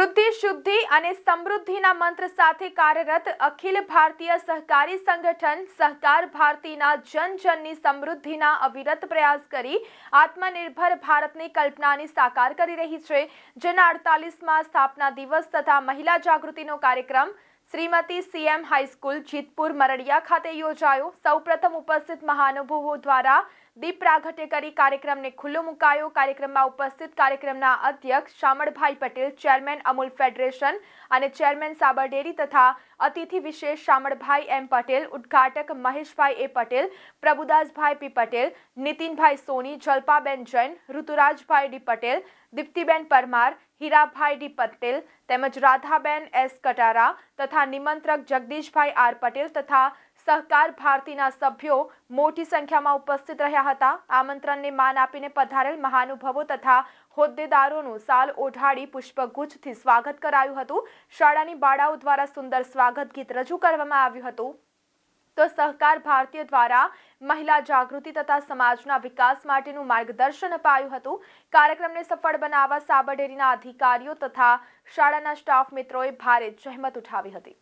શુદ્ધિ અને સમૃદ્ધિના મંત્ર સાથે કાર્યરત અખિલ ભારતીય સહકારી સંગઠન સહકાર ભારતીના જન જનની સમૃદ્ધિના અવિરત પ્રયાસ કરી આત્મનિર્ભર ભારતની કલ્પનાની સાકાર કરી રહી છે. જેના અડતાલીસમાં સ્થાપના દિવસ તથા મહિલા જાગૃતિનો કાર્યક્રમ Shrimati CM high school Jitpur Maradiya ખાતે યોજાયો. સૌપ્રથમ ઉપસ્થિત મહાનુભવો દ્વારા દીપ પ્રાગટ્ય કરી કાર્યક્રમને ખુલ્લો મુકાયો. કાર્યક્રમમાં ઉપસ્થિત કાર્યક્રમના અધ્યક્ષ શામળભાઈ પટેલ, ચેરમેન અમૂલ ફેડરેશન અને ચેરમેન સાબર ડેરી તથા અતિથિ વિશેષ Shamalbhai M Patel, ઉદ્ઘાટક Maheshbhai A Patel, Prabhudasbhai P Patel, Nitinbhai Soni, Jalpaben Jain, Ruturajbhai D Patel, Diptiben Parmar, Hirabhai D Patel તેમજ રાધાબેન એસ કટારા તથા નિમંત્રક જગદીશભાઈ આર પટેલ તથા સહકાર ભારતીના સભ્યો મોટી સંખ્યામાં ઉપસ્થિત રહ્યા હતા. આમંત્રણને માન આપીને પધારેલ મહાનુભાવો તથા હોદ્દેદારોનું સાલ ઓઢાડી પુષ્પગુચ્છથી સ્વાગત કરાયું હતું. શાળાની બાળાઓ દ્વારા સુંદર સ્વાગત ગીત રજૂ કરવામાં આવ્યું હતું. તો સહકાર ભારતીય દ્વારા મહિલા જાગૃતિ તથા સમાજના વિકાસ માટેનું માર્ગદર્શન અપાયું હતું. કાર્યક્રમને સફળ બનાવવા સાબરડેરીના અધિકારીઓ તથા શાળાના સ્ટાફ મિત્રોએ ભારે જહેમત ઉઠાવી હતી.